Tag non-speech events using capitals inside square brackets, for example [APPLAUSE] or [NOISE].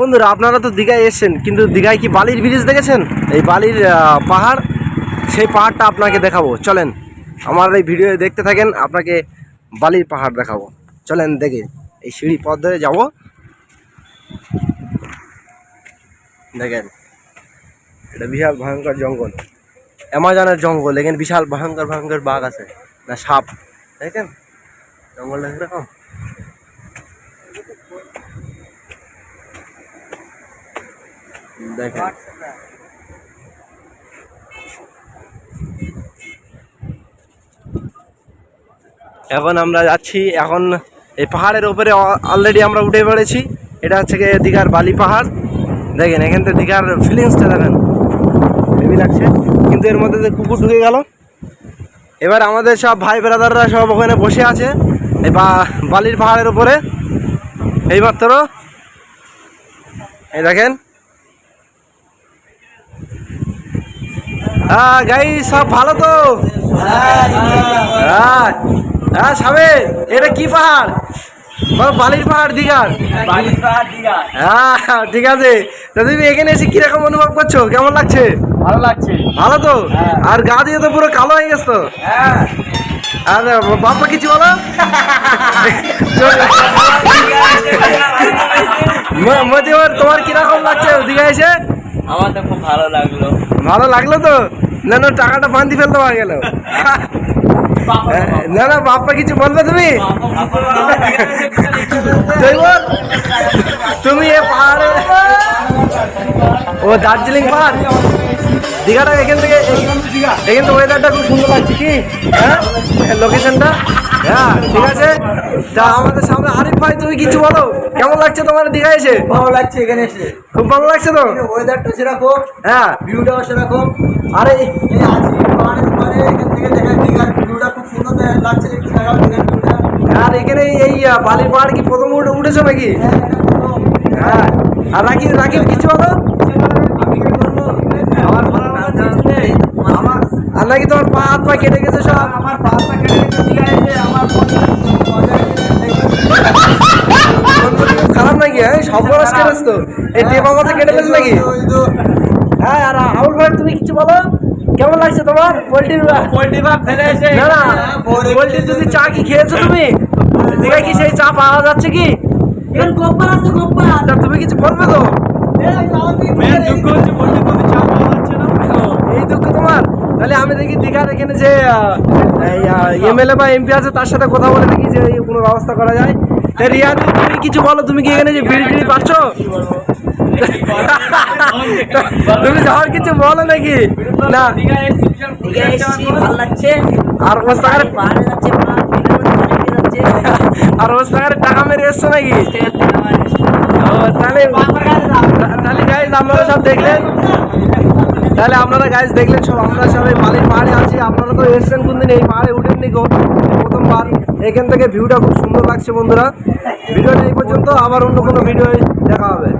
বন্ধুরা, আপনারা তো দীঘায় এসেছেন, কিন্তু দীঘায় কি বালির ব্রিজ দেখেছেন? এই বালির পাহাড়, সেই পাহাড়টা আপনাকে দেখাবো। চলেন, আমার এই ভিডিও দেখতে থাকেন, আপনাকে বালির পাহাড় দেখাবো। চলেন দেখে, এই সিঁড়ি পথ ধরে যাব। দেখেন, এটা বিশাল ভয়ঙ্কর জঙ্গল। অ্যামাজনের জঙ্গল এখানে বিশাল ভয়ঙ্কর ভয়ঙ্কর বাঘ আছে, না সাপ দেখেন জঙ্গলটা এরকম দেখেন। এখন আমরা যাচ্ছি, এখন এই পাহাড়ের উপরে অলরেডি আমরা উঠে পড়েছি। এটা হচ্ছে গিয়ে দীঘার বালি পাহাড়। দেখেন, এখান থেকে দীঘার ফিলিংসটা দেখেন। হেভি লাগছে। কিন্তু এর মধ্যে কুকুর ঢুকে গেল। এবার আমাদের সব ভাই ব্রাদাররা সব ওখানে বসে আছে। এই বালির পাহাড়ের উপরে। এইমাত্র। এই দেখেন। হ্যাঁ গাই সব ভালো তো? হ্যাঁ হ্যাঁ সাবে এটা কি পাহাড়? বলো, বালির পাহাড় দীঘার। হ্যাঁ ঠিক আছে। তা তুমি এখানে এসে কীরকম অনুভব করছ? কেমন লাগছে? ভালো লাগছে। ভালো তো? হ্যাঁ। আর গা দিয়ে তো পুরো কালো হয়ে গেছে তো? হ্যাঁ। আর বাপ্পা কিছু বলো? [LAUGHS] ম- তোমার কীরকম লাগছে দীঘা এসে? আমার তো খুব ভালো লাগল। ভালো লাগল তো? না না টাকাটা বান্দি ফেলতে পারা গেল। না না বাপ্পা কিছু বলবে তুমি? তুমি এ পাহাড়ে ও দার্জিলিং পাহাড়? দীঘাটা এখান থেকে এখান থেকে ওয়েদারটা খুব সুন্দর লাগছে কি? হ্যাঁ? লোকেশনটা হ্যাঁ ঠিক আছে? তা আমাদের সামনে আরিফ ভাই তুমি কিছু বলো? কেমন লাগছে তোমার দীঘা এসে? ভালো লাগছে এখানে এসে। খুব ভালো লাগছে তো? ওয়েদারটা সেরকম হ্যাঁ। ভিউটাও সেরকম। আরে পাহাড়ের এখান থেকে দেখা দীঘার ভিউটা খুব সুন্দর লাগছে একটু দেখাও দীঘার ভিউটা আর এখানে এই বালির পাহাড় কি প্রথম উঠে উঠেছো নাকি? হ্যাঁ। হ্যাঁ। আর রাকিব রাকিব কিছু বলো আমি কি বলব আমার ভালো লাগছে কিছুতেই। আমার আর নাকি তোমার পা হাত পা কেটে গেছে সব? আমার পাশটা কেটে গেছে আমার মনে মজা খুব খারাপ নাকি হ্যাঁ? সব বরস কেটেছ তো। এই টেপা মাথা কেটে গেছে নাকি? হ্যাঁ আর আউল ভাই তুমি কিছু বলো? কেমন লাগছে তোমার? পোল্ট্রির পোল্ট্রি ভাব ফেলে এসে না না পোল্ট্রির যদি চা কি খেয়েছো তুমি? দীঘায় কি সেই চা পাওয়া যাচ্ছে কি? গোপাল আছে গোপাল। তুমি কিছু বলবে তো? হচ্ছে কবি চা পাওয়া যাচ্ছে না এই দুঃখ তোমার তাহলে আমি দেখি দীঘার এখানে যে এমএলএ বা এমপি আছে, তার সাথে কথা বলে দেখি যে কোনো ব্যবস্থা করা যায়। তা রিয়াজ তুমি কিছু বলো, তুমি কি এখানে যে বিড়ি টিড়ি পাচ্ছ? তুমি যাওয়ার কিছু বলো নাকি? না। আর ওস্তাগারে আর ওস্তাগারে টাকা মেরে এসছো নাকি? তাহলে তাহলে গাইজ আপনারা সব দেখলেন। তাহলে আপনারা গাইজ দেখলেন সব, আমরা সবাই মালির পাহাড়ে আছি। আপনারা তো এসছেন কোনদিন? এই পাহাড়ে উঠেননি গো। প্রথমবার। এখান থেকে ভিউটা খুব সুন্দর লাগছে বন্ধুরা। ভিডিওটা এই পর্যন্ত, আবার অন্য কোনো ভিডিও দেখা হবে।